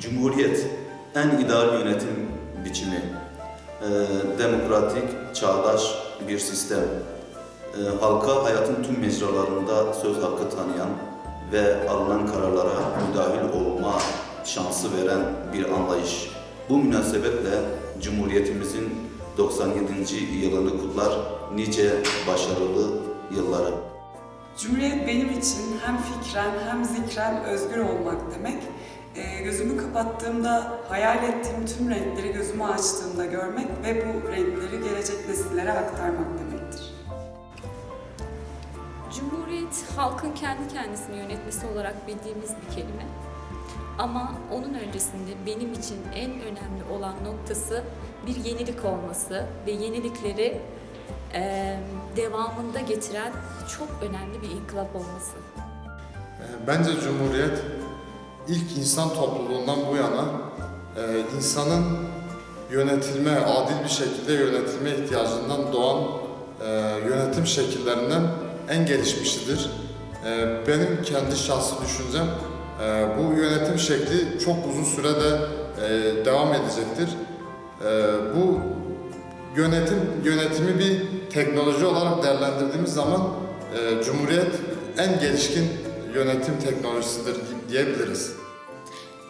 Cumhuriyet en ideal yönetim biçimi, e, demokratik, çağdaş bir sistem, e, halka hayatın tüm mecralarında söz hakkı tanıyan ve alınan kararlara müdahil olma şansı veren bir anlayış. Bu münasebetle Cumhuriyetimizin 97. yılını kutlar nice başarılı yılları. Cumhuriyet benim için hem fikren hem zikren özgür olmak demek. Ee, gözümü kapattığımda hayal ettiğim tüm renkleri gözümü açtığımda görmek ve bu renkleri gelecek nesillere aktarmak demektir. Cumhuriyet halkın kendi kendisini yönetmesi olarak bildiğimiz bir kelime. Ama onun öncesinde benim için en önemli olan noktası bir yenilik olması ve yenilikleri eee, devamında getiren çok önemli bir inkılap olması. Ee, Bence Cumhuriyet ilk insan topluluğundan bu yana e, insanın yönetilme, adil bir şekilde yönetilme ihtiyacından doğan e, yönetim şekillerinden en gelişmişidir. E, Benim kendi şahsi düşüncem e, bu yönetim şekli çok uzun sürede e, devam edecektir. E, Bu yönetim yönetimi bir teknoloji olarak değerlendirdiğimiz zaman e, Cumhuriyet en gelişkin yönetim teknolojisidir diyebiliriz.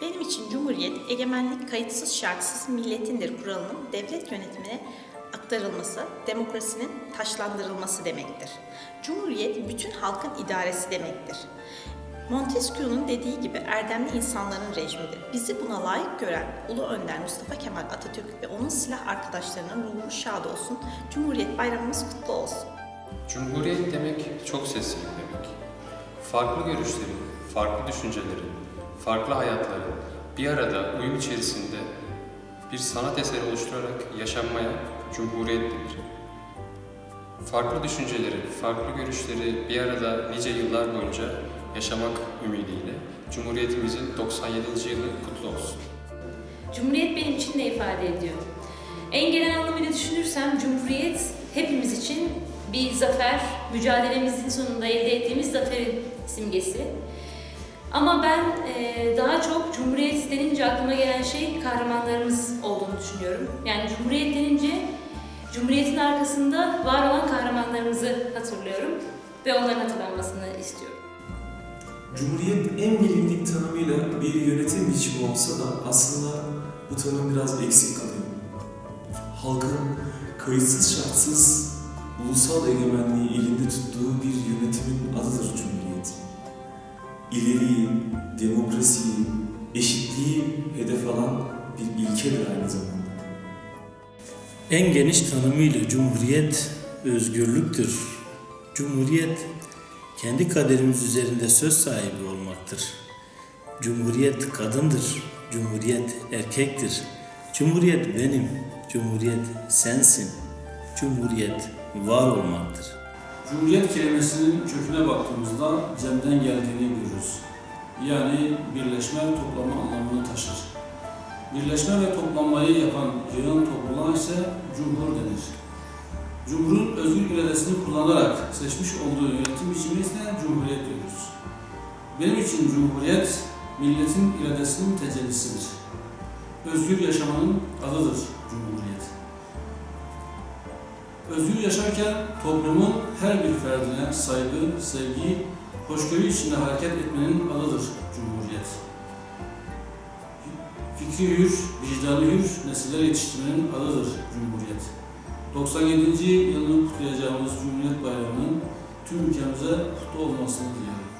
Benim için Cumhuriyet, egemenlik kayıtsız şartsız milletindir kuralının devlet yönetimine aktarılması, demokrasinin taşlandırılması demektir. Cumhuriyet, bütün halkın idaresi demektir. Montesquieu'nun dediği gibi erdemli insanların rejimidir. Bizi buna layık gören Ulu Önder Mustafa Kemal Atatürk ve onun silah arkadaşlarının ruhu şad olsun. Cumhuriyet bayramımız kutlu olsun. Cumhuriyet demek çok seslilik demek. Farklı görüşlerin, farklı düşüncelerin, farklı hayatların bir arada uyum içerisinde bir sanat eseri oluşturarak yaşanmaya Cumhuriyet denir. Farklı düşünceleri, farklı görüşleri bir arada nice yıllar boyunca yaşamak ümidiyle Cumhuriyetimizin 97. yılı kutlu olsun. Cumhuriyet benim için ne ifade ediyor? En genel anlamıyla düşünürsem Cumhuriyet hepimiz için bir zafer, mücadelemizin sonunda elde ettiğimiz zaferin simgesi. Ama ben eee, daha çok Cumhuriyet denince aklıma gelen şey kahramanlarımız olduğunu düşünüyorum. Yani Cumhuriyet denince Cumhuriyet'in arkasında var olan kahramanlarımızı hatırlıyorum ve onların hatırlanmasını istiyorum. Cumhuriyet en bilindik tanımıyla bir yönetim biçimi olsa da aslında bu tanım biraz eksik kalıyor. Halkın kayıtsız şartsız ulusal egemenliği elinde İleriyi, demokrasiyi, eşitliği hedef alan bir ilkedir aynı zamanda. En geniş tanımıyla Cumhuriyet özgürlüktür. Cumhuriyet kendi kaderimiz üzerinde söz sahibi olmaktır. Cumhuriyet kadındır. Cumhuriyet erkektir. Cumhuriyet benim. Cumhuriyet sensin. Cumhuriyet var olmaktır. Cumhuriyet kelimesinin köküne baktığımızda cemden geldiğini görürüz. Yani birleşme ve toplama anlamını taşır. Birleşme ve toplanmayı yapan yığın topluluğa ise cumhur denir. Cumhurun özgür iradesini kullanarak seçmiş olduğu yönetim biçimi ise cumhuriyet diyoruz. Benim için cumhuriyet, milletin iradesinin tecellisidir. Özgür yaşamanın adıdır cumhuriyet. Özgür yaşarken toplumun her bir ferdine saygı, sevgi, hoşgörü içinde hareket etmenin adıdır Cumhuriyet. Fikri hür, vicdanı hür nesiller yetiştirmenin adıdır Cumhuriyet. 97. yılını kutlayacağımız Cumhuriyet Bayramı'nın tüm ülkemize kutlu olmasını diliyorum.